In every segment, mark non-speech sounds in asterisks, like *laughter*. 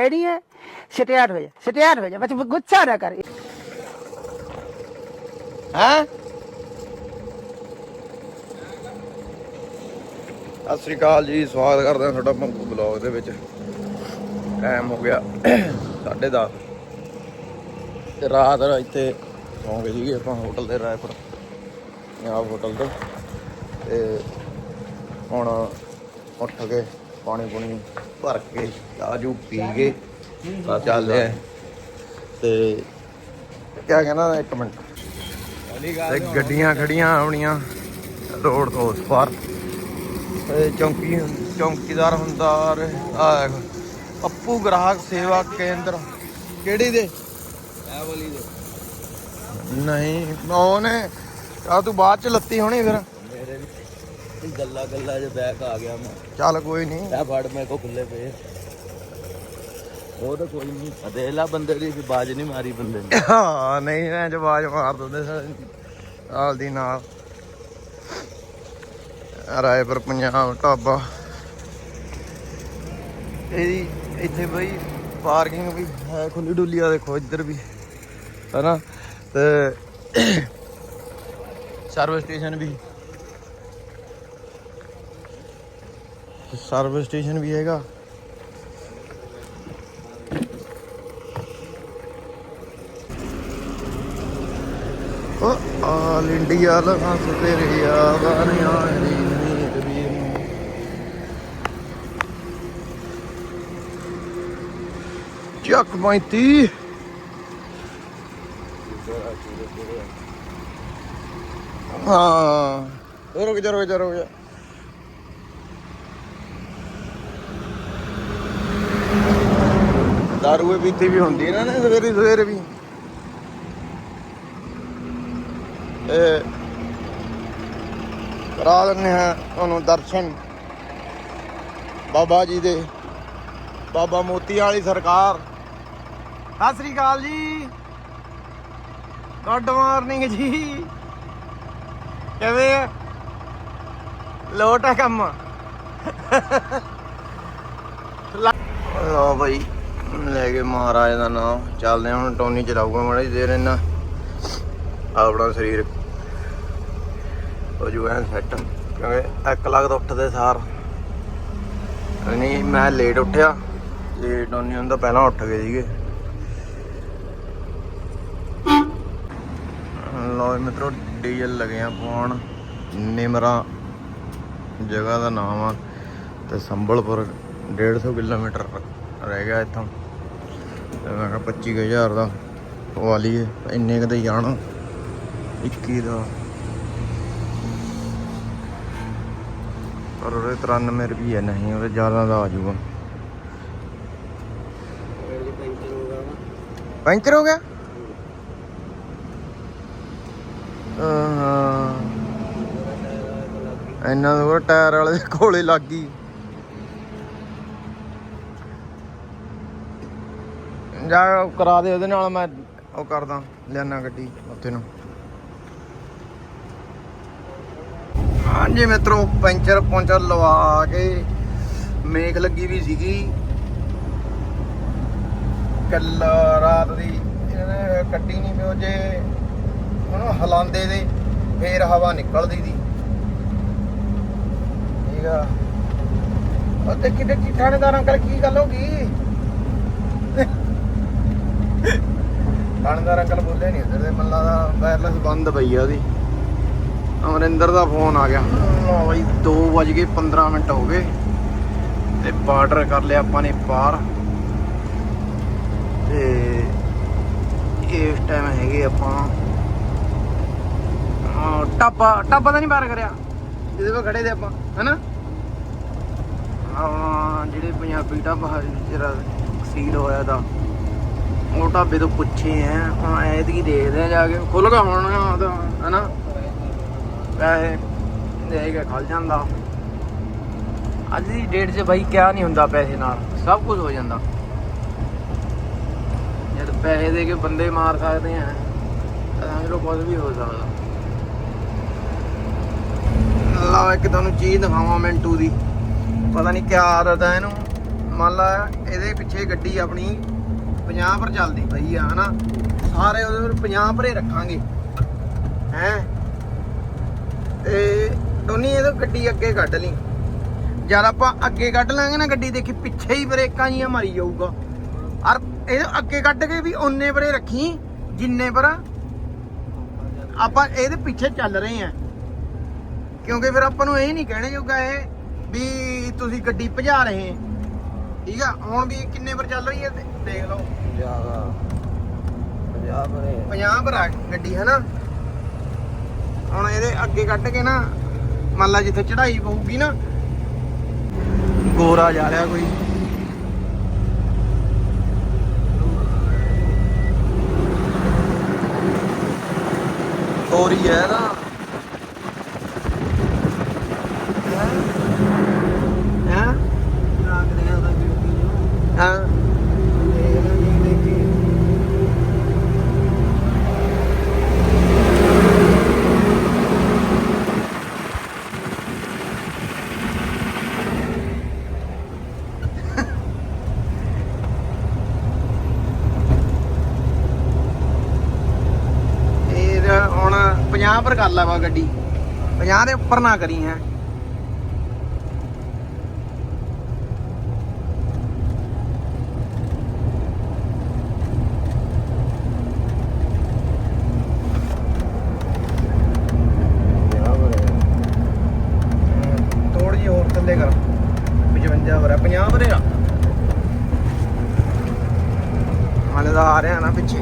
Ready ਹੈ? ਸਟਿਆਰ ਹੋ ਜਾ ਸਟਿਆਰ ਹੋ ਜਾ ਬਸ ਗੁੱਸਾ ਨਾ ਕਰ। ਹੈ? ਸਤਿ ਸ੍ਰੀ ਅਕਾਲ ਜੀ ਸਵਾਗਤ ਕਰਦੇ ਹਾਂ ਤੁਹਾਡਾ ਮੰਗੂ ਬਲੌਗ ਦੇ ਵਿੱਚ। ਟਾਈਮ ਹੋ ਗਿਆ 10:30 ਤੇ ਰਾਤ ਇੱਥੇ ਸੌਂ ਗਏ ਸੀਗੇ ਆਪਾਂ ਹੋਟਲ ਦੇ ਰਾਏਪੁਰ ਪੰਜਾਬ ਹੋਟਲ ਤੋਂ। ਤੇ ਹੁਣ ਉੱਠ ਕੇ ਪਾਣੀ ਪੁਣੀ ਭਰ ਕੇ ਚਾਹ ਜੂ ਪੀ ਕੇ ਚੱਲਦੇ ਆ ਤੇ ਕਿਆ ਕਹਿਣਾ ਇੱਕ ਮਿੰਟ। ਤੇ ਗੱਡੀਆਂ ਖੜੀਆਂ ਆਪਣੀਆਂ ਰੋਡ ਤੋਂ ਉਸ ਪਾਰ। ਤੇ ਚੌਂਕੀ ਚੌਂਕੀਦਾਰ ਹੁੰਦਾ ਆ ਪੱਪੂ ਗ੍ਰਾਹਕ ਸੇਵਾ ਕੇਂਦਰ। ਕਿਹੜੀ ਦੇ? ਇਹ ਵਾਲੀ ਦੇ ਨਹੀਂ ਉਹਨੇ ਆ ਤੂੰ ਬਾਅਦ ਚ ਲੱਤੀ ਹੋਣੀ ਫਿਰ। ਮੇਰੇ ਵੀ ਗੱਲਾਂ ਗੱਲਾਂ 'ਚ ਬੈਕ ਆ ਗਿਆ ਮੈਂ। ਚੱਲ ਕੋਈ ਨਹੀਂ। ਇਹ ਫੜ ਮੇਰੇ ਕੋ ਖੁੱਲੇ ਪਏ। ਉਹ ਤਾਂ ਕੋਈ ਨਹੀਂ ਲਾ ਬੰਦੇ ਦੀ ਵੀ ਬਾਜ ਨਹੀਂ ਮਾਰੀ ਬੰਦੇ ਨੇ। ਹਾਂ, ਨਹੀਂ, ਐ ਜਵਾਜ ਮਾਰ ਦਿੰਦੇ ਨਾਲ ਦੀ ਨਾਲ। ਰਾਏਪੁਰ, ਪੰਜਾਬ, ਢਾਬਾ। ਇਹਦੀ ਇੱਥੇ ਬਈ ਪਾਰਕਿੰਗ ਵੀ ਹੈ ਖੁੱਲੀ ਡੁੱਲੀ ਆ ਦੇਖੋ, ਇੱਧਰ ਵੀ। ਹੈਨਾ? ਤੇ ਸਰਵਿਸ ਸਟੇਸ਼ਨ ਵੀ। ਸਰਵਿਸ ਸਟੇਸ਼ਨ ਵੀ ਹੈਗਾ ਉਹ ਆਲ ਇੰਡੀਆ ਲਗਾਸ ਤੇਰੇ ਯਾਦਾਂ ਦੀ ਨੀਂਦ ਵੀ। ਚੱਕ 35 ਹਾਂ। ਉਹ ਰੁਕ ਜਾ ਰੁਕ ਜਾ ਰੁਕ ਜਾ। ਦਾਰੂ ਵੀ ਪੀਤੀ ਵੀ ਹੁੰਦੀ ਨਾ ਸਵੇਰੇ ਸਵੇਰੇ ਵੀ। ਇਹ ਕਰਾ ਦਿੰਦੇ ਹਾਂ ਤੁਹਾਨੂੰ ਦਰਸ਼ਨ। ਬਾਬਾ ਜੀ ਦੇ, ਬਾਬਾ ਮੋਤੀ ਵਾਲੀ ਸਰਕਾਰ। ਸਤਿ ਸ੍ਰੀ ਅਕਾਲ ਜੀ। ਗੁੱਡ ਮਾਰਨਿੰਗ ਜੀ। ਕਿਵੇਂ ਆ? ਲੋਟ ਹੈ ਕੰਮ। ਲੋ ਭਾਈ ਲੈ ਕੇ ਮਹਾਰਾਜ ਦਾ ਨਾਮ। ਚੱਲਦੇ ਹਾਂ ਹੁਣ ਟੋਨੀ ਚਲਾਊਗਾ ਮਾੜਾ ਜੀ ਦੇਰ ਇਹਨਾਂ ਆਪਣਾ ਸਰੀਰ ਹੋ ਜੂ ਐਨ ਸੈੱਟ। ਕਿਉਂਕਿ ਇੱਕ ਲੱਖ ਤੋਂ ਉੱਠਦੇ ਸਾਰ ਨਹੀਂ, ਮੈਂ ਲੇਟ ਉੱਠਿਆ। ਲੇਟ ਨਹੀਂ ਹੁੰਦਾ ਪਹਿਲਾਂ ਉੱਠ ਗਏ ਸੀਗੇ। ਲੋ ਮਿੱਤਰੋ, ਡੀਜ਼ਲ ਲਗੇ ਆ ਪਾਉਣ। ਨਿਮਰਾ, ਜਗ੍ਹਾ ਦਾ ਨਾਮ ਆ ਤੇ ਸੰਬਲਪੁਰ 150 ਕਿਲੋਮੀਟਰ ਰਹਿ ਗਿਆ ਇੱਥੋਂ। ਤੇ ਮੈਂ ਕਿਹਾ 25000 ਦਾ ਪਵਾ ਲਈਏ, ਇੰਨੇ ਕਦੇ ਜਾਣਾ। 21 ਦਾ। ਪਰ ਉਹਦੇ 93 ਰੁਪਏ ਨਹੀਂ, ਉਹਦੇ ਜ਼ਿਆਦਾ ਦਾ ਆ ਜਾਊਗਾ। ਪੈਂਚਰ ਹੋ ਗਿਆ ਹਾਂ ਇੰਨਾ ਦੂਰ ਟਾਇਰ ਵਾਲੇ ਦੇ ਕੋਲੇ ਲੱਗ ਗਈ। ਜਾ ਕਰਾ ਦੇ ਉਹਦੇ ਨਾਲ, ਮੈਂ ਉਹ ਕਰਦਾ ਲਿਆਣਾ ਗੱਡੀ ਉੱਥੇ ਨੂੰ। ਹਾਂਜੀ ਮਿੱਤਰੋ, ਪੈਂਚਰ ਪੁੰਚਰ ਲਵਾ ਕੇ ਮੇਖ ਲੱਗੀ ਵੀ ਸੀਗੀ। ਕੱਲ ਰਾਤ ਦੀ, ਇਹਨੇ ਕੱਟੀ ਨਹੀਂ ਪਿਓ ਜੇ ਉਹਨੂੰ ਹਲਾਉਂਦੇ ਦੇ ਫੇਰ ਹਵਾ ਨਿਕਲਦੀ ਦੀ ਠੀਕ ਆ। ਉਹ ਕਿਤੇ ਥਾਣੇਦਾਰ ਅੰਕਲ ਕੀ ਗੱਲ ਹੋ ਗਈ? ਥਾਣੇਦਾਰ ਅੰਕਲ ਬੋਲੇ ਨਹੀਂ ਉਧਰ ਦੇ ਮੱਲਾ ਦਾ ਵਾਇਰਲੈਸ ਬੰਦ ਪਈ ਆ ਉਹਦੀ। ਅਮਰਿੰਦਰ ਦਾ ਫੋਨ ਆ ਗਿਆ। ਲਓ ਬਈ 2:15 ਮਿੰਟ ਹੋ ਗਏ। ਤੇ ਬਾਰਡਰ ਕਰ ਲਿਆ ਆਪਾਂ ਨੇ ਪਾਰ। ਤੇ ਇਸ ਟਾਈਮ ਹੈਗੇ ਆਪਾਂ ਹਾਂ ਟਾਪਾ ਤਾਂ ਨਹੀਂ ਪਾਰ ਕਰਿਆ। ਜਿਹਦੇ 'ਤੇ ਖੜੇ ਤੇ ਆਪਾਂ, ਹੈਨਾ? ਹਾਂ ਜਿਹੜੇ ਪੰਜਾਬੀ ਢਾਬਾ ਜਿਹੜਾ ਸੀਲ ਹੋਇਆ ਦਾ ਉਹ ਢਾਬੇ ਤੋਂ ਪੁੱਛੇ ਆ ਐਤਕੀ ਦੇਖਦੇ ਆ ਜਾ ਕੇ। ਖੁੱਲ ਗਿਆ ਹੁਣ ਉਹਦਾ, ਹੈਨਾ? ਪੈਸੇ ਦੇ ਕੇ ਖਲ ਜਾਂਦਾ। ਅੱਜ ਦੀ ਡੇਟ 'ਚ ਬਾਈ ਕਿਆ ਨਹੀਂ ਹੁੰਦਾ ਪੈਸੇ ਨਾਲ, ਸਭ ਕੁਝ ਹੋ ਜਾਂਦਾ। ਜਦ ਪੈਸੇ ਦੇ ਕੇ ਬੰਦੇ ਮਾਰ ਸਕਦੇ ਆ, ਤਾਂ ਸਮਝ ਲਓ ਕੁਝ ਵੀ ਹੋ ਸਕਦਾ। ਲਓ ਇੱਕ ਤੁਹਾਨੂੰ ਚੀਜ਼ ਦਿਖਾਵਾਂ ਮਿੰਟੂ ਦੀ। ਪਤਾ ਨਹੀਂ ਕਿਆ ਆਦਤ ਹੈ ਇਹਨੂੰ। ਮੰਨ ਲਾ ਇਹਦੇ ਪਿੱਛੇ ਗੱਡੀ ਆਪਣੀ 50 ਪਰ ਚੱਲਦੀ ਪਈ ਆ, ਹਨਾ? ਸਾਰੇ ਉਹਦੇ ਪਰ 50 ਪਰੇ ਰੱਖਾਂਗੇ। ਹੈ? ਤੇ ਟੋਨੀ ਇਹਦੇ ਗੱਡੀ ਅੱਗੇ ਕੱਢ ਲਈ। ਜਦ ਆਪਾਂ ਅੱਗੇ ਕੱਢ ਲਾਂਗੇ ਨਾ ਗੱਡੀ ਦੇਖੀ ਪਿੱਛੇ ਹੀ ਬ੍ਰੇਕਾਂ ਜੀਆਂ ਮਾਰੀ ਜਾਊਗਾ। ਔਰ ਇਹ ਅੱਗੇ ਕੱਢ ਕੇ ਵੀ ਓਨੇ ਪਰੇ ਰੱਖੀ ਜਿੰਨੇ ਪਰ ਆਪਾਂ ਇਹਦੇ ਪਿੱਛੇ ਚੱਲ ਰਹੇ ਆ ਕਿਉਂਕਿ ਫਿਰ ਆਪਾਂ ਨੂੰ ਇਹ ਨਹੀਂ ਕਹਿਣੇ ਜੋਗਾ ਇਹ ਵੀ ਤੁਸੀਂ ਗੱਡੀ ਭਜਾ ਰਹੇ ਠੀਕ ਆ? ਹੁਣ ਵੀ ਇਹ ਕਿੰਨੇ ਪਰ ਚੱਲ ਰਹੀ ਹੈ ਦੇਖ ਲਓ। ਜ਼ਿਆਦਾ ਪੰਜਾਬ ਨੇ 50 ਪਰ ਗੱਡੀ ਹੈ ਨਾ ਹੁਣ ਇਹਦੇ ਅੱਗੇ ਕੱਢ ਕੇ ਨਾ, ਮੰਨ ਲਾ ਜਿੱਥੇ ਚੜਾਈ ਪਊਗੀ ਨਾ, ਗੋਰਾ ਜਾ ਰਿਹਾ ਕੋਈ। ਗੋਰੀ ਹੈ ਨਾ ਹੈ ਨਾਗਰਿਆਂ ਦਾ ਡਿਊਟੀ ਨੂੰ ਹਾਂ ਦੇਖ ਲਓ ਜੀ ਦੇਖੀ ਇਹ ਤਾਂ ਹੁਣ 50 ਕਰ ਲਾ ਵਾ ਗੱਡੀ। 50 ਦੇ ਉੱਪਰ ਨਾ ਕਰੀ ਹੈ ਥੋੜੀ ਜਿਹੀ ਹੋਰ ਥੱਲੇ ਕਰ 55 ਵਰਾ 50 ਵਰੇ ਆ ਹਾਲੇ ਦਾ ਆ ਰਿਹਾ ਨਾ ਪਿੱਛੇ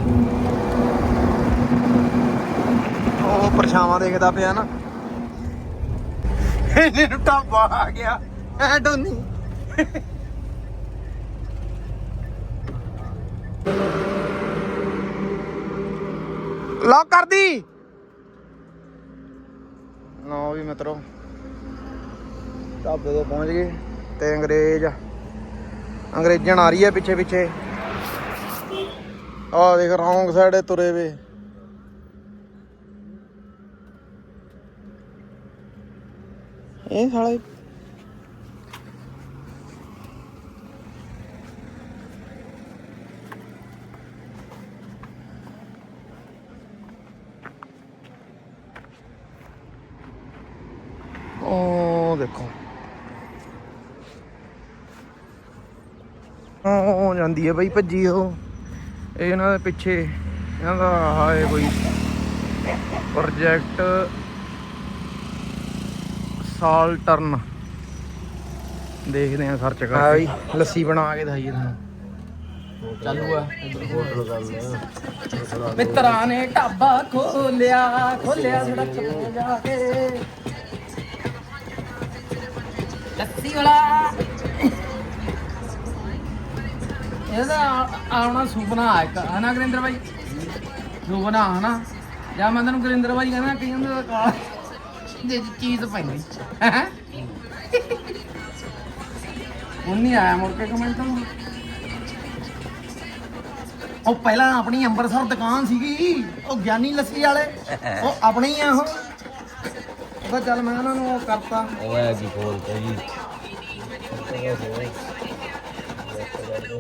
ਉਹ ਪਰਛਾਵਾਂ ਦੇਖਦਾ ਪਿਆ ਨਾ ਇਹਨੇ ਨੂੰ ਟਾਪਾ ਆ ਗਿਆ। ਐ ਡੋਨੀ ਲੌਕ ਕਰ ਦੀ ਲਓ ਵੀ ਮਿੱਤਰੋ, ਢਾਬੇ ਤੇ ਪਹੁੰਚ ਗਏ ਤੇ ਅੰਗਰੇਜ਼ ਅੰਗਰੇਜ਼ਣ ਆ ਰਹੀ ਹੈ ਪਿੱਛੇ ਪਿੱਛੇ ਆਹ ਦੇਖ ਰੌਂਗ ਸਾਈਡ ਤੁਰੇ ਵੇ। ਇਹ ਸਾਲੇ ਉਹ ਦੇਖੋ। ਉਹ ਜਾਂਦੀ ਹੈ ਬਈ ਭੱਜੀ ਉਹ। ਇਹ ਇਹਨਾਂ ਦੇ ਪਿੱਛੇ। ਇਹਨਾਂ ਦਾ ਹਾਏ ਕੋਈ ਪ੍ਰੋਜੈਕਟ ਸਾਲ ਟਰਨ। ਦੇਖਦੇ ਆ ਸਰਚ ਕਰਕੇ ਹਾਂ ਬਈ ਲੱਸੀ ਬਣਾ ਕੇ ਦਿਖਾਈਏ ਤੁਹਾਨੂੰ। ਚਾਲੂ ਆ ਹੋਟਲ ਗੱਲ ਮਿੱਤਰਾਂ ਨੇ ਢਾਬਾ ਖੋਲਿਆ ਖੋਲਿਆ ਸੜਕ ਤੇ ਜਾ ਕੇ। ਲੱਸੀ ਵਾਲਾ। ਇਹਦਾ ਆਉਣਾ ਸੁਪਨਾ ਆ ਇੱਕ। ਹਨਾ ਗੁਰਿੰਦਰ ਭਾਈ ਸੁਪਨਾ ਹਨਾ ਜਾਂ ਮੈਂ ਤੈਨੂੰ ਗੁਰਿੰਦਰ ਭਾਈ ਕਹਿੰਦਾ ਕਈ ਹੁੰਦੇ ਦਾ ਕਾਲਾ ਜੇ ਚੀਜ਼ ਪੈਂਦੀ। ਹੈ ਉਹ ਨਹੀਂ ਆਇਆ ਮੁੜ ਕੇ ਕਮੈਂਟਾਂ ਉਹ ਪਹਿਲਾਂ ਆਪਣੀ ਅੰਮ੍ਰਿਤਸਰ ਦੁਕਾਨ ਸੀਗੀ ਉਹ ਗਿਆਨੀ ਲੱਸੀ ਵਾਲੇ ਉਹ ਆਪਣੀ ਆ ਉਹ। ਉਹਦਾ ਚੱਲ ਮੈਂ ਉਹਨਾਂ ਨੂੰ ਉਹ ਕਰਤਾ। ਉਹ ਹੈ ਕੀ ਖੋਲਤਾ ਜੀ।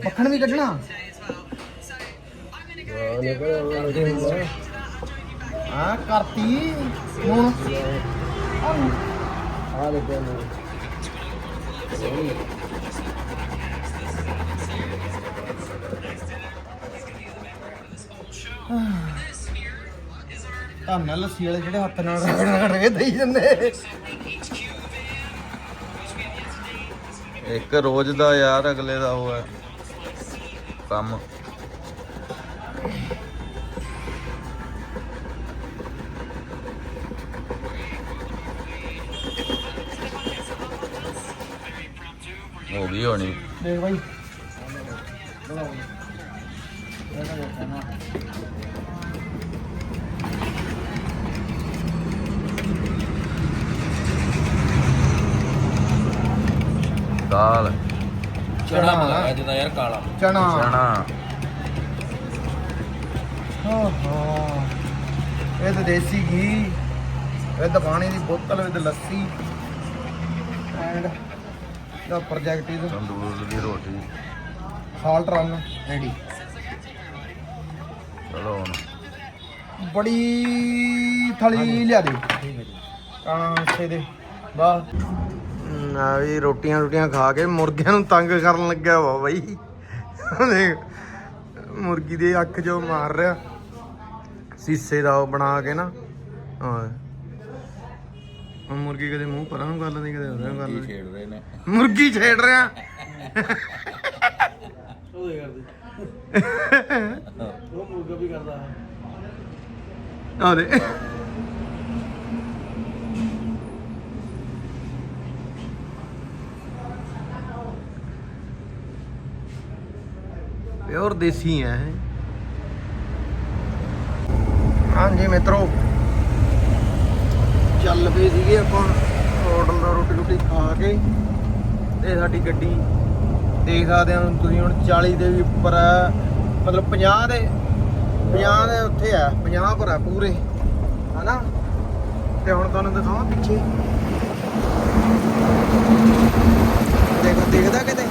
ਮੱਖਣ ਵੀ ਕੱਢਣਾ। ਹਾਂ ਕਰਤੀ। ਹੁਣ ਆ ਦੇ ਪਿਆ ਨੂੰ ਧੰਨਾ ਲੱਸੀ ਵਾਲੇ ਜਿਹੜੇ ਹੱਥ ਨਾਲ ਰਗੜ ਰਗੜ ਕੇ ਦੇਈ ਜਾਂਦੇ। ਇੱਕ ਰੋਜ਼ ਦਾ ਯਾਰ, ਅਗਲੇ ਦਾ ਉਹ ਹੈ। ਕੰਮ। ਹੋ ਗਈ ਹੋਣੀ। ਦੇਖ ਭਾਈ ਦਾਲ ਚਣਾ ਮੰਗਾਇਆ ਜਿਹਦਾ ਯਾਰ ਕਾਲਾ। ਚਣਾ। ਚਣਾ। ਓਹੋ। ਇਹ ਤਾਂ ਦੇਸੀ ਘੀ। ਇਹ ਤਾਂ ਪਾਣੀ ਦੀ ਬੋਤਲ ਵਿੱਚ ਲੱਸੀ। ਐਂਡ ਦਾ ਪ੍ਰੋਜੈਕਟ ਇਜ਼ ਤੰਦੂਰ ਦੀ ਰੋਟੀ। ਸਾਲਟ ਰਨ ਰੈਡੀ ਚਲੋ ਹੁਣ। ਬੜੀ ਥਲੀ ਲਿਆ ਦੇ। ਕਾਂਸੇ ਦੇ। ਵਾਹ। ਨਾ ਵੀ ਰੋਟੀਆਂ ਰੋਟੀਆਂ ਖਾ ਕੇ ਮੁਰਗਿਆਂ ਨੂੰ ਤੰਗ ਕਰਨ ਲੱਗਿਆ ਵਾ ਬਾਈ। ਦੇਖ ਮੁਰਗੀ ਦੇ ਅੱਖ ਜੋ ਮਾਰ ਰਿਹਾ। ਸੀਸੇ ਦਾ ਉਹ ਬਣਾ ਕੇ ਨਾ। ਹਾਂ। ਹੁਣ ਮੁਰਗੀ ਕਦੇ ਮੂੰਹ ਪਰਾਂ ਨੂੰ ਕਰ ਲੈਂਦੀ ਕਦੇ ਉਧਰ ਨੂੰ ਕਰ ਲੈਂਦੀ। ਛੇੜ ਰਹੇ ਨੇ। ਮੁਰਗੀ ਛੇੜ ਰਿਹਾ। ਉਹ ਮੁਰਗਾ ਵੀ ਕਰਦਾ। ਦੇ ਪਿਓਰ ਦੇਸੀ ਹੈ। ਹਾਂਜੀ ਮਿੱਤਰੋ। ਚੱਲ ਪਏ ਸੀਗੇ ਆਪਾਂ, ਹੋਟਲ ਦਾ ਰੋਟੀ ਰੋਟੀ ਖਾ ਕੇ ਤੇ ਸਾਡੀ ਗੱਡੀ ਦੇਖ ਸਕਦੇ ਹੋ ਤੁਸੀਂ ਹੁਣ 40 ਦੇ ਵੀ ਉੱਪਰ ਹੈ ਮਤਲਬ 50 ਦੇ 50 ਦੇ ਉੱਥੇ ਆ 50 ਪਰ ਆ ਪੂਰੇ, ਹਨਾ? ਤੇ ਹੁਣ ਤੁਹਾਨੂੰ ਦਿਖਾਵਾਂ ਪਿੱਛੇ। ਦੇਖ, ਦੇਖਦਾ ਕਿਤੇ?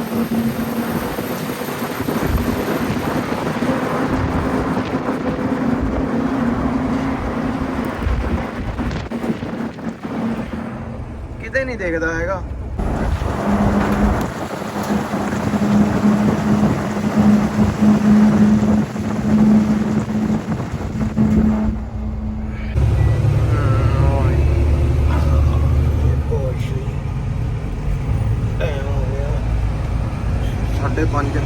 ਨਹੀਂ ਦੇਖਦਾ ਹੈਗਾ। ਸਾਢੇ ਪੰਜ।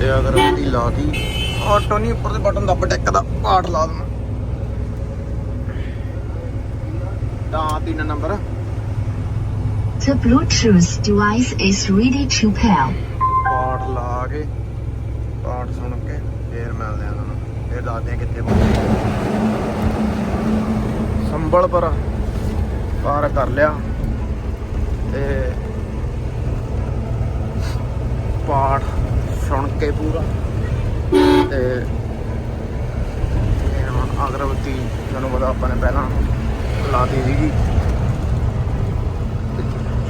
ਤੇ ਅਗਰ ਉਹਦੀ ਲਾਤੀ, ਆਟੋ ਨਹੀਂ ਉੱਪਰ ਦੇ ਬਟਨ ਦੱਬ ਟੈਕ ਦਾ, ਪਾਠ ਲਾ ਦੇਣਾ ਤਾਂ ਤਿੰਨ number. The Bluetooth device is ready to pair. ਪਾਠ ਲਾ ਕੇ ਪਾਠ ਸੁਣ ਕੇ ਫੇਰ ਮਿਲਦੇ ਆ ਤੁਹਾਨੂੰ ਫੇਰ ਦੱਸਦੇ ਆ ਕਿੱਥੇ ਪਹੁੰਚੇ। ਸੰਭਲ ਪਾਰ ਕਰ ਲਿਆ ਤੇ ਪਾਠ ਸੁਣ ਕੇ ਪੂਰਾ। ਤੇ ਇਹ ਹੁਣ ਅਗਰਬੱਤੀ, ਤੁਹਾਨੂੰ ਪਤਾ ਆਪਾਂ ਨੇ ਪਹਿਲਾਂ ਲਾਤੀ ਸੀਗੀ।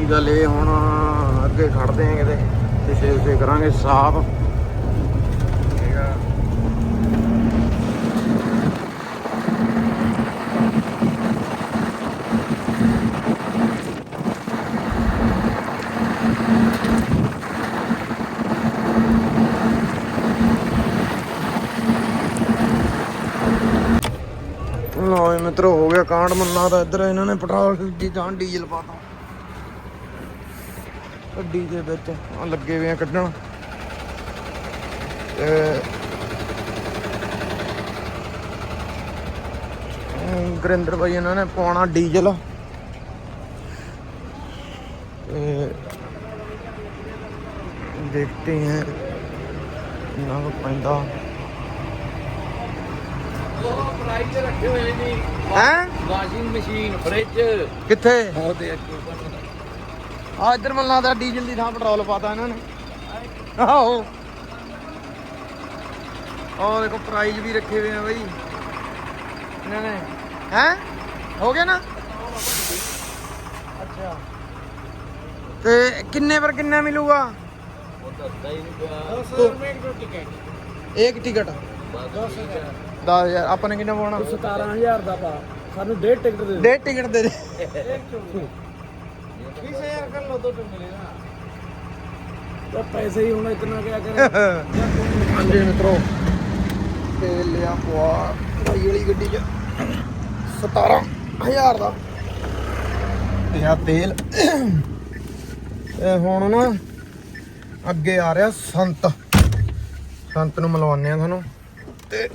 ਕੀ ਗੱਲ ਇਹ ਹੁਣ ਅੱਗੇ ਖੜਦੇ ਆ ਕਿਤੇ ਤੇ ਸੇ ਉਸੇ ਕਰਾਂਗੇ ਸਾਫ਼। ਠੀਕ ਲਓ ਜੀ ਮਿੱਤਰੋ, ਹੋ ਗਿਆ ਕਾਂਡ ਮੰਨਾ ਤਾਂ ਇੱਧਰ ਇਹਨਾਂ ਨੇ ਪੈਟਰੋਲ ਦੀ ਜਾਂ ਡੀਜ਼ਲ ਪਾਤਾ ਗੱਡੀ ਦੇ ਵਿੱਚ ਆ ਲੱਗੇ ਹੋਏ ਆ ਕੱਢਣ। ਤੇ ਗੁਰਿੰਦਰ ਭਾਈ ਇਹਨਾਂ ਨੇ ਪਾਉਣਾ ਡੀਜ਼ਲ। ਤੇ ਦੇਖਤੇ ਕਿੰਨਾ ਕੁ ਪੈਂਦਾ। ਉਹ ਪ੍ਰਾਈਸ ਰੱਖੇ ਹੋਏ ਨੇ ਹੈ? ਵਾਸ਼ਿੰਗ ਮਸ਼ੀਨ ਫ੍ਰਿਜ ਕਿੱਥੇ? ਉਹਦੇ ਅੱਗੇ ਆ ਇੱਧਰ ਮੈਨੂੰ ਲੱਗਦਾ ਡੀਜ਼ਲ ਦੀ ਥਾਂ ਪੈਟਰੋਲ ਪਾਤਾ ਇਹਨਾਂ ਨੇ। ਆਹੋ। ਉਹ ਦੇਖੋ ਪ੍ਰਾਈਜ਼ ਵੀ ਰੱਖੇ ਹੋਏ ਆ ਬਈ। ਇਹਨਾਂ ਨੇ। ਹੈ? ਹੋ ਗਿਆ ਨਾ? ਅੱਛਾ। ਤੇ ਕਿੰਨੇ ਪਰ ਕਿੰਨਾ ਮਿਲੂਗਾ? ਉਹ ਦੱਸਦਾ ਹੀ ਨਹੀਂ ਪਿਆ। ਇੱਕ ਟਿਕਟ। ਬਸ 10000 ਆਪਾਂ ਨੇ ਕਿੰਨਾ ਪਾਉਣਾ? 17000 ਦਾ ਪਾ। ਸਾਨੂੰ ਡੇਢ ਟਿਕਟ ਦੇ ਡੇਢ ਟਿਕਟ ਦੇ ਦੇ। 20000 ਕਰ ਲੋ ਦੋ ਟਿਕਟ ਮਿਲੇਗਾ ਤਾਂ ਪੈਸੇ ਹੀ ਹੁਣ ਇਤਨਾ ਕਿਆ ਕਰੇ। *laughs* ਹਾਂਜੀ ਮਿੱਤਰੋ ਤੇਲ ਲਿਆ ਪਵਾ ਭਾਈ ਵਾਲੀ ਗੱਡੀ 'ਚ 17000 ਦਾ। ਤੇ ਆ ਤੇਲ। ਤੇ ਹੁਣ ਨਾ ਅੱਗੇ ਆ ਰਿਹਾ ਸੰਤ। ਸੰਤ ਨੂੰ ਮਿਲਵਾਉਂਦੇ ਆ ਤੁਹਾਨੂੰ। ਤੇ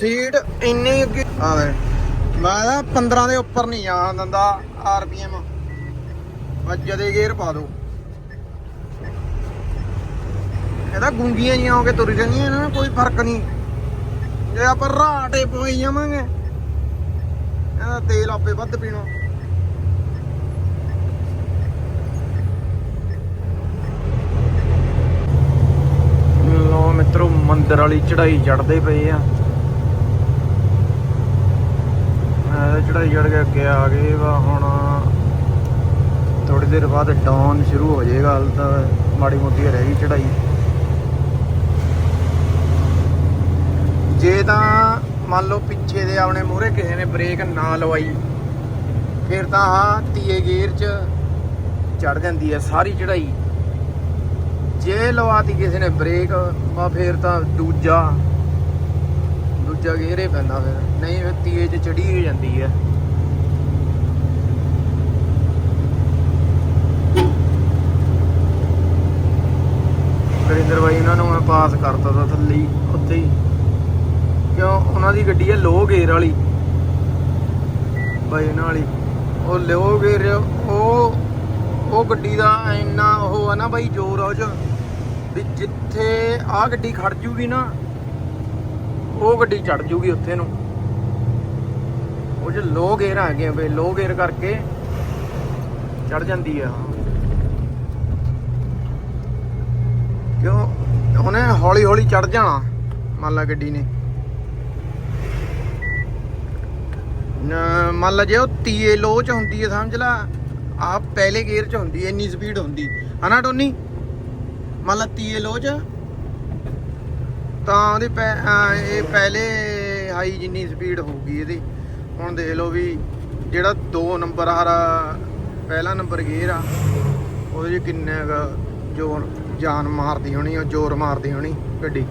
ਸੀਟ ਇੰਨੀ ਅੱਗੇ ਆ ਲੈ ਮੈਂ ਤਾਂ 15 ਦੇ ਉੱਪਰ ਨਹੀਂ ਜਾਣ ਦਿੰਦਾ ਆਰਪੀਐਮ ਅੱਜ ਜਦੇ ਗੇਅਰ ਪਾ ਦੋ। ਇਹਦਾ ਗੁੰਗੀਆਂ ਜੀਆਂ ਹੋ ਕੇ ਤੁਰ ਜਾਂਦੀਆਂ ਇਹਨਾਂ ਨੂੰ, ਕੋਈ ਫ਼ਰਕ ਨਹੀਂ। ਜੇ ਆਪਾਂ ਰਾਟੇ ਪਵਾਈ ਜਾਵਾਂਗੇ ਇਹਦਾ ਤੇਲ ਆਪੇ ਵੱਧ ਪੀਣਾ। ਲੋ ਮਿੱਤਰੋ, ਮੰਦਰ ਵਾਲੀ ਚੜਾਈ ਚੜਦੇ ਪਏ ਆ। ਚੜਾਈ ਚੜ ਕੇ ਅੱਗੇ ਆ ਗਏ ਵਾ, ਹੁਣ ਥੋੜੀ ਦੇਰ ਬਾਅਦ ਡਾਊਨ ਸ਼ੁਰੂ ਹੋ ਜਾਏਗਾ, ਹਾਲ ਤਾਂ ਮਾੜੀ ਮੋਟੀ ਰਹਿ ਗਈ ਚੜਾਈ ਜੇ ਤਾਂ ਮੰਨ ਲਓ ਪਿੱਛੇ ਦੇ ਆਪਣੇ ਮੂਹਰੇ ਕਿਸੇ ਨੇ ਬ੍ਰੇਕ ਨਾ ਲਵਾਈ, ਫਿਰ ਤਾਂ ਆ ਤੀਏ ਗੇਅਰ 'ਚ ਚੜ ਜਾਂਦੀ ਹੈ ਸਾਰੀ ਚੜਾਈ ਜੇ ਲਵਾਤੀ ਕਿਸੇ ਨੇ ਬ੍ਰੇਕ ਬਾ ਫਿਰ ਤਾਂ ਦੂਜਾ ਦੂਜਾ ਗੇਅਰ ਹੀ ਪੈਂਦਾ ਫਿਰ, ਨਹੀਂ ਫਿਰ ਤੀਏ 'ਚ ਚੜੀ ਹੀ ਜਾਂਦੀ ਹੈ। ਗੁਰਿੰਦਰ ਬਾਈ ਉਹਨਾਂ ਨੂੰ ਮੈਂ ਪਾਸ ਕਰਤਾ ਤਾ ਥੱਲੇ ਹੀ, ਉੱਥੇ ਹੀ। ਕਿਉਂ? ਉਹਨਾਂ ਦੀ ਗੱਡੀ ਹੈ ਲੋ ਗੇਅਰ ਵਾਲੀ। ਬਾਈ ਇਹਨਾਂ ਵਾਲੀ। ਉਹ ਲੋ ਗੇਅਰ, ਉਹ ਉਹ ਗੱਡੀ ਦਾ ਇੰਨਾ ਉਹ ਆ ਨਾ ਬਾਈ ਜ਼ੋਰ ਆ ਉਹ 'ਚ, ਵੀ ਜਿੱਥੇ ਆ ਗੱਡੀ ਖੜ ਜੂਗੀ ਨਾ, ਉਹ ਗੱਡੀ ਚੜ ਜੂਗੀ ਉੱਥੇ ਨੂੰ। ਉਹ ਜੋ ਲੋ ਗੇਅਰ ਆ ਗਏ ਬਈ ਲੋ ਗੇਅਰ ਕਰਕੇ ਚੜ ਜਾਂਦੀ ਆ। ਕਿਉਂ? ਉਹਨੇ ਹੌਲੀ ਹੌਲੀ ਚੜ ਜਾਣਾ। ਮੰਨ ਲਾ ਗੱਡੀ ਨੇ। ਮੰਨ ਲਾ ਜੇ ਉਹ ਤੀਏ ਲੋ ਚ ਹੁੰਦੀ ਹੈ, ਸਮਝ ਲਾ। ਆ ਪਹਿਲੇ ਗੇਅਰ ਚ ਹੁੰਦੀ ਇੰਨੀ ਸਪੀਡ ਹੁੰਦੀ। ਹਨਾ ਟੋਨੀ? ਮੰਨ ਲਾ ਤੀਏ ਲੋ ਚ। ਤਾਂ ਉਹਦੀ ਪੈ- ਇਹ ਪਹਿਲੇ ਹਾਈ ਜਿੰਨੀ ਸਪੀਡ ਹੋਊਗੀ ਇਹਦੀ। ਹੁਣ ਦੇਖ ਲਓ ਵੀ ਜਿਹੜਾ 2 ਨੰਬਰ ਆ ਪਹਿਲਾ ਨੰਬਰ ਗੇਅਰ ਆ, ਉਹਦੇ 'ਚ ਕਿੰਨੇ ਜਾਨ ਮਾਰਦੀ ਹੋਣੀ, ਉਹ ਜ਼ੋਰ ਮਾਰਦੀ ਹੋਣੀ ਗੱਡੀ।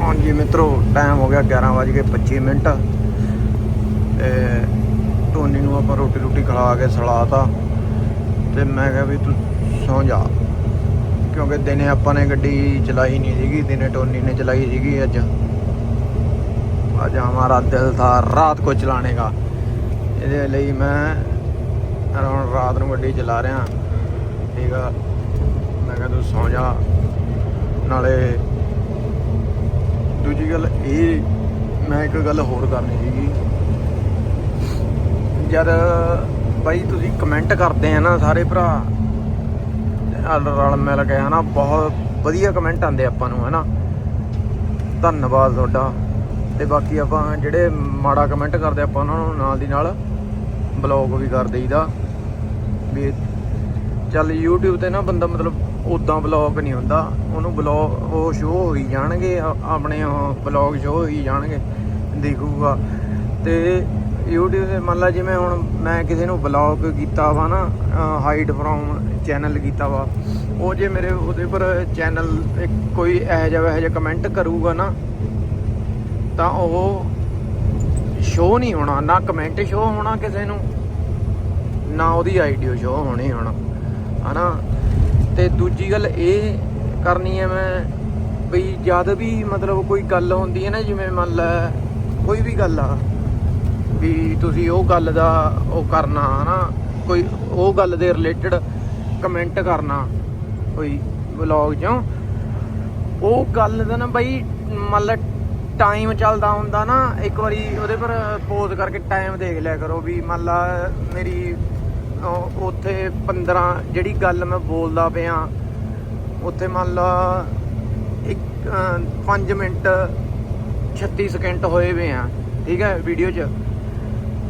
ਹਾਂਜੀ ਮਿੱਤਰੋ ਟਾਈਮ ਹੋ ਗਿਆ 11:25 ਮਿੰਟ। ਤੇ ਟੋਨੀ ਨੂੰ ਆਪਾਂ ਰੋਟੀ ਰੋਟੀ ਖਿਲਾ ਕੇ ਸਲਾਤਾ ਤੇ। ਮੈਂ ਕਿਹਾ ਵੀ ਤੂੰ ਸੌ ਜਾ। ਕਿਉਂਕਿ ਦਿਨੇ ਆਪਾਂ ਨੇ ਗੱਡੀ ਚਲਾਈ ਨਹੀਂ ਸੀਗੀ, ਦਿਨੇ ਟੋਨੀ ਨੇ ਚਲਾਈ ਸੀਗੀ ਅੱਜ। ਅੱਜ ਹਮਾਰਾ ਦਿਲ ਥਾ ਰਾਤ ਕੋ ਚਲਾਣੇ ਦਾ। ਇਹਦੇ ਲਈ ਮੈਂ ਹੁਣ ਰਾਤ ਨੂੰ ਗੱਡੀ ਚਲਾ ਰਿਹਾ। ਠੀਕ ਆ। ਮੈਂ ਕਿਹਾ ਤੂੰ ਸੌਂ ਜਾ। ਨਾਲੇ ਦੂਜੀ ਗੱਲ ਇਹ, ਮੈਂ ਇੱਕ ਗੱਲ ਹੋਰ ਕਰਨੀ ਸੀਗੀ। ਜਦ ਬਾਈ ਤੁਸੀਂ ਕਮੈਂਟ ਕਰਦੇ ਆ ਨਾ ਸਾਰੇ ਭਰਾ ਰਲ ਰਲ ਮਿਲ ਕੇ ਹਨਾ, ਬਹੁਤ ਵਧੀਆ ਕਮੈਂਟ ਆਉਂਦੇ ਆਪਾਂ ਨੂੰ ਹਨਾ। ਧੰਨਵਾਦ ਤੁਹਾਡਾ। ਤੇ ਬਾਕੀ ਆਪਾਂ ਜਿਹੜੇ ਮਾੜਾ ਕਮੈਂਟ ਕਰਦੇ ਆਪਾਂ ਉਹਨਾਂ ਨੂੰ ਨਾਲ ਦੀ ਨਾਲ ਬਲੌਗ ਵੀ ਕਰ ਦੇਈਦਾ। ਵੀ ਚੱਲ YouTube ਤੇ ਨਾ ਬੰਦਾ ਮਤਲਬ ਉਦਾਂ ਬਲੌਗ ਨਹੀਂ ਹੁੰਦਾ। ਉਹਨੂੰ ਬਲੌਗ ਉਹ ਸ਼ੋ ਹੋਈ ਜਾਣਗੇ ਆਪਣੇ ਉਹ ਬਲੌਗ ਸ਼ੋ ਹੋਈ ਜਾਣਗੇ, ਦੇਖੂਗਾ। ਤੇ YouTube ਤੇ ਮੰਨ ਲਾ ਜਿਵੇਂ ਹੁਣ ਮੈਂ ਕਿਸੇ ਨੂੰ ਬਲੌਗ ਕੀਤਾ ਵਾ ਨਾ ਹਾਈਡ ਫਰੋਮ ਚੈਨਲ ਕੀਤਾ ਵਾ, ਉਹ ਜੇ ਮੇਰੇ ਉਹਦੇ ਪਰ ਚੈਨਲ ਕੋਈ ਇਹੋ ਜਿਹਾ ਇਹੋ ਜਿਹਾ ਕਮੈਂਟ ਕਰੂਗਾ ਨਾ ਤਾਂ ਉਹ ਸ਼ੋ ਨਹੀਂ ਹੋਣਾ, ਨਾ ਕਮੈਂਟ ਸ਼ੋ ਹੋਣਾ ਕਿਸੇ ਨੂੰ, ਨਾ ਉਹਦੀ ਆਈਡੀਓ ਸ਼ੋ ਹੋਣੀ ਹੁਣ, ਹਨਾ? ਤੇ ਦੂਜੀ ਗੱਲ ਇਹ ਕਰਨੀ ਹੈ ਮੈਂ ਵੀ ਜਦ ਵੀ ਮਤਲਬ ਕੋਈ ਗੱਲ ਹੁੰਦੀ ਹੈ ਨਾ, ਜਿਵੇਂ ਮੰਨ ਲੈ ਕੋਈ ਵੀ ਗੱਲ ਆ, ਵੀ ਤੁਸੀਂ ਉਹ ਗੱਲ ਦਾ ਉਹ ਕਰਨਾ, ਹਨਾ? ਕੋਈ ਉਹ ਗੱਲ ਦੇ ਰਿਲੇਟਡ ਕਮੈਂਟ ਕਰਨਾ, ਕੋਈ ਵਲੌਗ 'ਚੋਂ, ਉਹ ਗੱਲ ਦਾ ਨਾ ਬਈ ਮੰਨ ਲੈ ਟਾਈਮ ਚੱਲਦਾ ਹੁੰਦਾ ਨਾ, ਇੱਕ ਵਾਰੀ ਉਹਦੇ ਪਰ ਪੋਜ਼ ਕਰਕੇ ਟਾਈਮ ਦੇਖ ਲਿਆ ਕਰੋ ਵੀ ਮੰਨ ਲਾ ਮੇਰੀ ਉੱਥੇ 15 ਜਿਹੜੀ ਗੱਲ ਮੈਂ ਬੋਲਦਾ ਪਿਆ, ਉੱਥੇ ਮੰਨ ਲਾ ਇੱਕ 5 ਮਿੰਟ 36 ਸਕਿੰਟ ਹੋਏ ਵੇ ਆ, ਠੀਕ ਹੈ ਵੀਡੀਓ 'ਚ।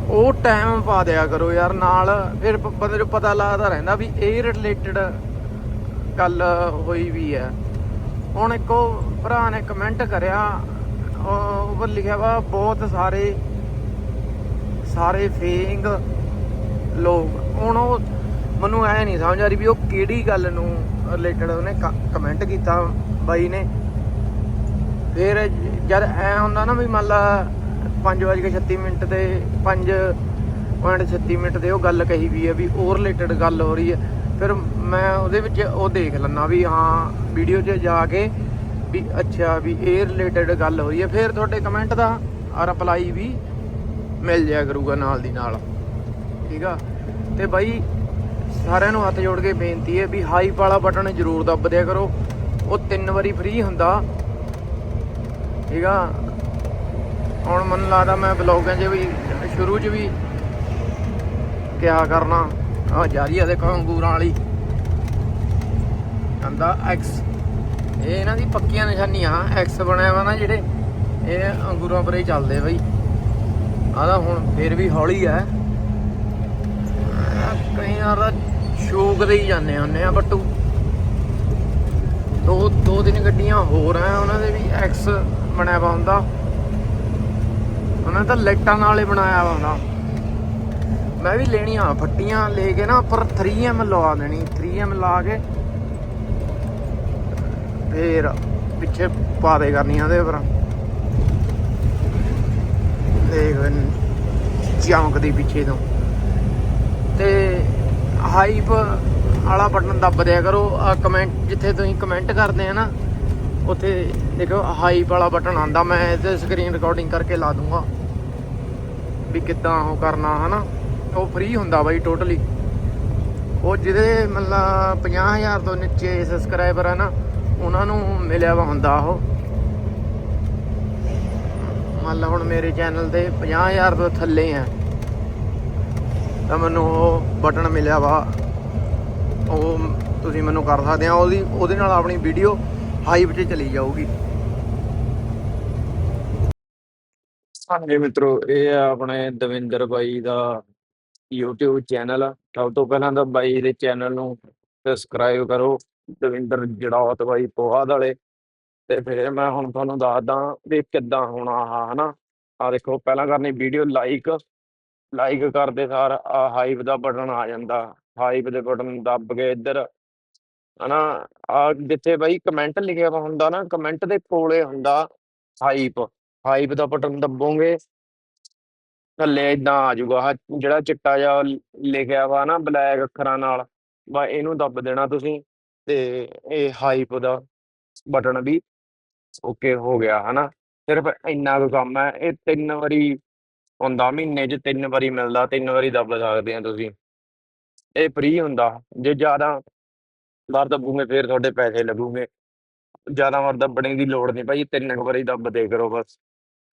ਉਹ ਟਾਈਮ ਪਾ ਦਿਆ ਕਰੋ ਯਾਰ, ਨਾਲ ਫਿਰ ਬੰਦੇ ਨੂੰ ਪਤਾ ਲੱਗਦਾ ਰਹਿੰਦਾ ਵੀ ਇਹ ਰਿਲੇਟਡ ਗੱਲ ਹੋਈ ਵੀ ਹੈ। ਹੁਣ ਇੱਕੋ ਭਰਾ ਨੇ ਕਮੈਂਟ ਕਰਿਆ ਉੱਪਰ ਲਿਖਿਆ ਵਾ, ਬਹੁਤ ਸਾਰੇ ਸਾਰੇ ਫੇਂਗ ਲੋਕ। ਹੁਣ ਉਹ ਮੈਨੂੰ ਐ ਨਹੀਂ ਸਮਝ ਆ ਰਹੀ ਵੀ ਉਹ ਕਿਹੜੀ ਗੱਲ ਨੂੰ ਰਿਲੇਟਡ ਉਹਨੇ ਕਮੈਂਟ ਕੀਤਾ ਬਾਈ ਨੇ। ਫਿਰ ਜਦ ਐ ਹੁੰਦਾ ਨਾ ਵੀ ਮੰਨ ਲਾ 5:36 ਮਿੰਟ ਤੇ 5.36 ਮਿੰਟ ਤੇ ਉਹ ਗੱਲ ਕਹੀ ਵੀ ਹੈ ਵੀ ਉਹ ਰਿਲੇਟਡ ਗੱਲ ਹੋ ਰਹੀ ਹੈ ਫਿਰ ਮੈਂ ਉਹਦੇ ਵਿੱਚ ਉਹ ਦੇਖ ਲੈਣਾ ਵੀ ਹਾਂ ਵੀਡੀਓ 'ਚ ਜਾ ਕੇ ਵੀ ਅੱਛਾ ਵੀ ਇਹ ਰਿਲੇਟਡ ਗੱਲ ਹੋਈ ਹੈ। ਫਿਰ ਤੁਹਾਡੇ ਕਮੈਂਟ ਦਾ ਰਿਪਲਾਈ ਵੀ ਮਿਲ ਜਾਇਆ ਕਰੂਗਾ ਨਾਲ ਦੀ ਨਾਲ। ਠੀਕ ਆ? ਤੇ ਬਾਈ, ਸਾਰਿਆਂ ਨੂੰ ਹੱਥ ਜੋੜ ਕੇ ਬੇਨਤੀ ਹੈ ਵੀ ਹਾਈਪ ਵਾਲਾ ਬਟਨ ਜ਼ਰੂਰ ਦੱਬ ਦਿਆ ਕਰੋ। ਉਹ ਤਿੰਨ ਵਾਰੀ ਫ੍ਰੀ ਹੁੰਦਾ। ਠੀਕ ਆ? ਹੁਣ ਮਨ ਲੱਗਦਾ ਮੈਂ ਬਲੌਗਾਂ 'ਚ ਵੀ, ਸ਼ੁਰੂ 'ਚ ਵੀ ਕਿਆ ਕਰਨਾ। ਆ ਜਾਰੀ ਆ ਦੇਖੋ, ਅੰਗੂਰਾਂ ਵਾਲੀ। ਕਹਿੰਦਾ ਐਕਸ ਇਹ ਇਹਨਾਂ ਦੀ ਪੱਕੀਆਂ ਨਿਸ਼ਾਨੀਆਂ ਐਕਸ ਬਣਿਆ ਵਾ ਨਾ ਜਿਹੜੇ, ਇਹ ਅੰਗੂਰਾਂ ਪਰੇ ਹੀ ਚੱਲਦੇ ਬਈ। ਆਦਾ ਹੁਣ ਫੇਰ ਵੀ ਹੌਲੀ ਐ ਕਈ ਵਾਰ ਸ਼ੂਕਦੇ ਹੀ ਜਾਂਦੇ ਹੁੰਦੇ ਆ ਬੱਟੂ। ਦੋ ਦੋ ਤਿੰਨ ਗੱਡੀਆਂ ਹੋਰ ਆ, ਉਹਨਾਂ ਦੇ ਵੀ ਐਕਸ ਬਣਿਆ ਵਾ ਹੁੰਦਾ। ਉਹਨਾਂ ਤਾਂ ਲਾਈਟਾਂ ਨਾਲ ਹੀ ਬਣਾਇਆ ਵਾ ਹੁੰਦਾ। ਮੈਂ ਵੀ ਲੈਣੀਆਂ, ਫੱਟੀਆਂ ਲੈ ਕੇ ਨਾ ਉੱਪਰ 3M ਲਵਾ ਦੇਣੀ 3M ਲਾ ਕੇ ਫੇਰ ਪਿੱਛੇ ਪਾ ਦੇ ਕਰਨੀਆਂ ਉਹਦੇ ਉੱਪਰ। ਦੇਖ ਚਮਕਦੀ ਪਿੱਛੇ ਤੋਂ। ਤੇ ਹਾਈਪ ਵਾਲਾ ਬਟਨ ਦੱਬ ਦਿਆ ਕਰੋ। ਆ ਕਮੈਂਟ ਜਿੱਥੇ ਤੁਸੀਂ ਕਮੈਂਟ ਕਰਦੇ ਆ ਨਾ, ਉੱਥੇ ਦੇਖੋ ਹਾਈਪ ਵਾਲਾ ਬਟਨ ਆਂਦਾ ਮੈਂ ਇਹਦੇ ਸਕਰੀਨ ਰਿਕਾਰਡਿੰਗ ਕਰਕੇ ਲਾ ਦੂੰਗਾ ਵੀ ਕਿੱਦਾਂ ਉਹ ਕਰਨਾ, ਹਨਾ? ਉਹ ਫ੍ਰੀ ਹੁੰਦਾ ਬਾਈ ਟੋਟਲੀ ਉਹ ਜਿਹਦੇ ਮਤਲਬ 50000 ਤੋਂ ਨੀਚੇ ਸਬਸਕ੍ਰਾਈਬਰ ਆ ਨਾ ਉਹਨਾਂ ਨੂੰ ਮਿਲਿਆ ਵਾ ਹੁੰਦਾ ਉਹ। ਮੰਨ ਲਾ ਹੁਣ ਮੇਰੇ ਚੈਨਲ ਤੇ 50000 ਤੋਂ ਥੱਲੇ ਆ। ਤਾਂ ਮੈਨੂੰ ਉਹ ਬਟਨ ਮਿਲਿਆ ਵਾ। ਉਹ ਤੁਸੀਂ ਮੈਨੂੰ ਕਰ ਸਕਦੇ ਆ। ਉਹਦੀ ਉਹਦੇ ਨਾਲ ਆਪਣੀ ਵੀਡੀਓ ਹਾਈਪ 'ਤੇ ਚਲੀ ਜਾਊਗੀ। ਹਾਂਜੀ ਮਿੱਤਰੋ, ਇਹ ਆ ਆਪਣੇ ਦਵਿੰਦਰ ਬਾਈ ਦਾ YouTube ਚੈਨਲ ਆ। ਸਭ ਤੋਂ ਪਹਿਲਾਂ ਤਾਂ ਬਾਈ ਦੇ ਚੈਨਲ ਨੂੰ ਸਬਸਕ੍ਰਾਈਬ ਕਰੋ। ਦਵਿੰਦਰ ਜੜੌਤ ਬਾਈ ਪੋਹਾਦ ਵਾਲੇ। ਤੇ ਫਿਰ ਮੈਂ ਹੁਣ ਤੁਹਾਨੂੰ ਦੱਸਦਾ ਵੀ ਕਿੱਦਾਂ ਹੋਣਾ ਆ ਹਨਾ। ਆ ਦੇਖੋ, ਪਹਿਲਾਂ ਕਰਨੀ ਵੀਡੀਓ ਲਾਈਕ ਲਾਈਕ ਕਰਦੇ ਸਾਰ ਆ ਹਾਈਪ ਦਾ ਬਟਨ ਆ ਜਾਂਦਾ। ਹਾਈਪ ਦੇ ਬਟਨ ਦੱਬ ਕੇ ਇੱਧਰ, ਹਨਾ। ਆ ਜਿੱਥੇ ਬਾਈ ਕਮੈਂਟ ਲਿਖਿਆ ਵਾ ਹੁੰਦਾ ਨਾ ਕਮੈਂਟ ਦੇ ਕੋਲੇ ਹੁੰਦਾ ਹਾਈਪ ਹਾਈਪ ਦਾ ਬਟਨ ਦੱਬੋਗੇ, ਥੱਲੇ ਇਦਾਂ ਆ ਜਾਊਗਾ। ਜਿਹੜਾ ਚਿੱਟਾ ਜਿਹਾ ਲਿਖਿਆ ਵਾ ਨਾ ਬਲੈਕ ਅੱਖਰਾਂ ਨਾਲ ਬਸ ਇਹਨੂੰ ਦੱਬ ਦੇਣਾ ਤੁਸੀਂ। ਤੇ ਇਹ ਹਾਈਪ ਦਾ ਬਟਨ ਵੀ ਓਕੇ ਹੋ ਗਿਆ, ਹਨਾ? ਸਿਰਫ ਇੰਨਾ ਕੁ ਕੰਮ ਹੈ, ਇਹ ਤਿੰਨ ਵਾਰੀ ਹੁੰਦਾ, ਮਹੀਨੇ 'ਚ ਤਿੰਨ ਵਾਰੀ ਮਿਲਦਾ, ਤਿੰਨ ਵਾਰੀ ਦੱਬ ਸਕਦੇ ਆ ਤੁਸੀਂ। ਇਹ ਫ੍ਰੀ ਹੁੰਦਾ, ਜੇ ਜ਼ਿਆਦਾ ਵਾਰ ਦੱਬੂਗੇ ਫਿਰ ਤੁਹਾਡੇ ਪੈਸੇ ਲੱਗੂਗੇ। ਜ਼ਿਆਦਾ ਵਾਰ ਦੱਬਣੇ ਦੀ ਲੋੜ ਨਹੀਂ ਭਾਈ, ਤਿੰਨ ਕੁ ਵਾਰੀ ਦੱਬਦੇ ਕਰੋ ਬਸ,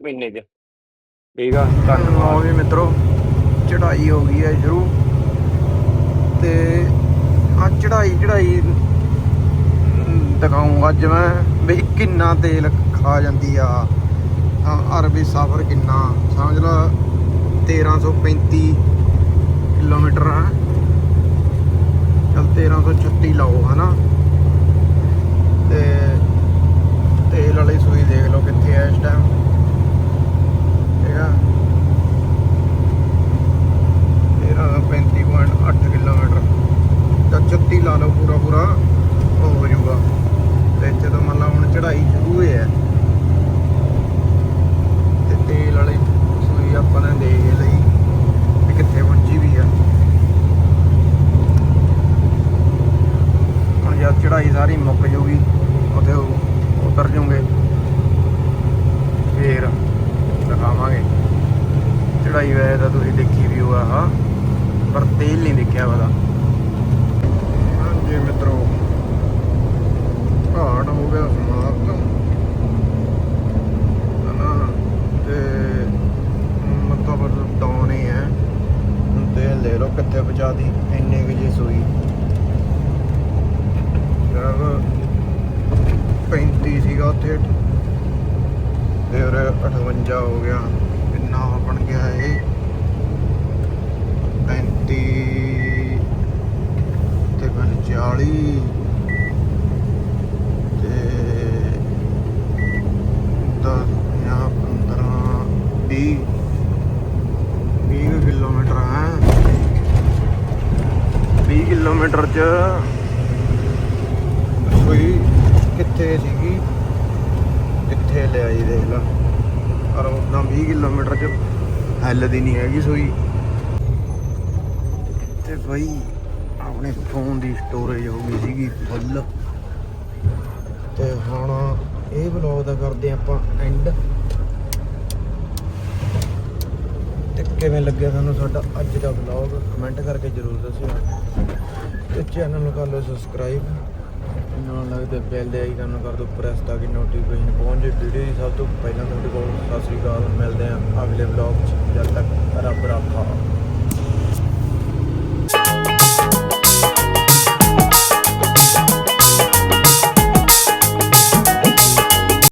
ਮਹੀਨੇ 'ਚ। ਠੀਕ ਆ, ਧੰਨਵਾਦ। ਵੀ ਮਿੱਤਰੋ ਚੜਾਈ ਹੋ ਗਈ ਹੈ ਸ਼ੁਰੂ ਤੇ ਆ ਚੜਾਈ ਚੜਾਈ ਦਿਖਾਉਂ ਅੱਜ ਮੈਂ ਵੀ ਕਿੰਨਾ ਤੇਲ ਖਾ ਜਾਂਦੀ ਆ। ਅਰਬੀ ਸਫ਼ਰ ਕਿੰਨਾ। ਸਮਝ ਲਾ 1335 ਕਿਲੋਮੀਟਰ ਆ। ਚਲ 1336 ਲਾਓ, ਹਨਾ? ਤੇ ਤੇਲ ਵਾਲੀ ਸੂਈ ਦੇਖ ਲਓ ਕਿੱਥੇ ਆ ਇਸ ਟਾਈਮ ਠੀਕ ਆ? 13.35.8 ਕਿਲੋਮੀਟਰ। ਤਾਂ 36 ਲਾ ਲਓ ਪੂਰਾ ਪੂਰਾ ਹੋ ਜਾਊਗਾ। ਤੇ ਜਦੋਂ ਮੰਨ ਲਾ ਹੁਣ ਚੜਾਈ ਸ਼ੁਰੂ ਹੋਈ ਹੈ ਤੇ ਤੇਲ ਵਾਲੀ ਸੂਈ ਆਪਾਂ ਨੇ ਦੇਖ ਲਈ ਵੀ ਕਿੱਥੇ ਪਹੁੰਚੀ ਵੀ ਆ। ਹੁਣ ਜਦ ਚੜਾਈ ਸਾਰੀ ਮੁੱਕ ਜੂਗੀ ਉੱਥੇ ਉਤਰ ਜੂਗੇ ਫੇਰ ਦਿਖਾਵਾਂਗੇ। ਚੜਾਈ ਵੈਸੇ ਤਾਂ ਤੁਸੀਂ ਦੇਖੀ ਵੀ ਹੋਆ, ਹਾਂ, ਪਰ ਤੇਲ ਨਹੀਂ ਦੇਖਿਆ ਉਹਦਾ। ਹਾਂਜੀ ਮਿੱਤਰੋ ਘਾਟ ਹੋ ਗਿਆ ਸਮਾਪਤ ਹਨਾ ਤੇ ਮਤਲਬ ਡਾਉਨ ਹੀ ਹੈ ਹੁਣ ਤੇਲ ਲੈ ਲਓ ਕਿੱਥੇ ਪਹੁੰਚਾ ਦੀ ਇੰਨੇ ਕੁ ਜੀ ਸੂਈ ਜਰਾ 35 ਸੀਗਾ ਉੱਥੇ ਤੇ ਉਰੇ 58 ਹੋ ਗਿਆ ਕਿੰਨਾ ਬਣ ਗਿਆ ਇਹ 35 ਤੇ 40 ਤੇ 10 ਜਾਂ 15 20 20 ਕਿਲੋਮੀਟਰ ਹੈ 20 ਕਿਲੋਮੀਟਰ ਚ ਕੋਈ ਕਿੱਥੇ ਸੀਗੀ ਕਿੱਥੇ ਲਿਆਈ ਦੇਖ ਲਾ। ਪਰ ਉਦਾਂ 20 ਕਿਲੋਮੀਟਰ ਚ ਹਿੱਲਦੀ ਨਹੀਂ ਹੈਗੀ ਸੋਈ। ਤੇ ਬਈ, ਆਪਣੇ ਫੋਨ ਦੀ ਸਟੋਰੇਜ ਹੋ ਗਈ ਸੀਗੀ ਫੁੱਲ ਤੇ ਹੁਣ ਇਹ ਵਲੌਗ ਦਾ ਕਰਦੇ ਆਪਾਂ ਐਂਡ ਤੇ ਕਿਵੇਂ ਲੱਗਿਆ ਤੁਹਾਨੂੰ ਸਾਡਾ ਅੱਜ ਦਾ ਵਲੌਗ ਕਮੈਂਟ ਕਰਕੇ ਜਰੂਰ ਦੱਸਿਓ। ਤੇ ਚੈਨਲ ਨੂੰ ਕਰ ਲਓ ਸਬਸਕ੍ਰਾਈਬ ਨਾਲ ਲੱਗਦੇ ਬੈਲ ਦੇ ਆਈਕਨ ਨੂੰ ਕਰ ਦਿਓ ਪ੍ਰੈਸ ਤਾਂ ਕਿ ਨੋਟੀਫਿਕੇਸ਼ਨ ਪਹੁੰਚ ਜੇ ਵੀਡੀਓ ਦੀ ਸਭ ਤੋਂ ਪਹਿਲਾਂ ਤੁਹਾਡੇ ਕੋਲ, ਸਤਿ ਸ੍ਰੀ ਅਕਾਲ, ਮਿਲਦੇ ਆਂ ਅਗਲੇ ਵਲੌਗ 'ਚ। ਜਦ ਤੱਕ ਰੱਬ ਰਾਖਾ।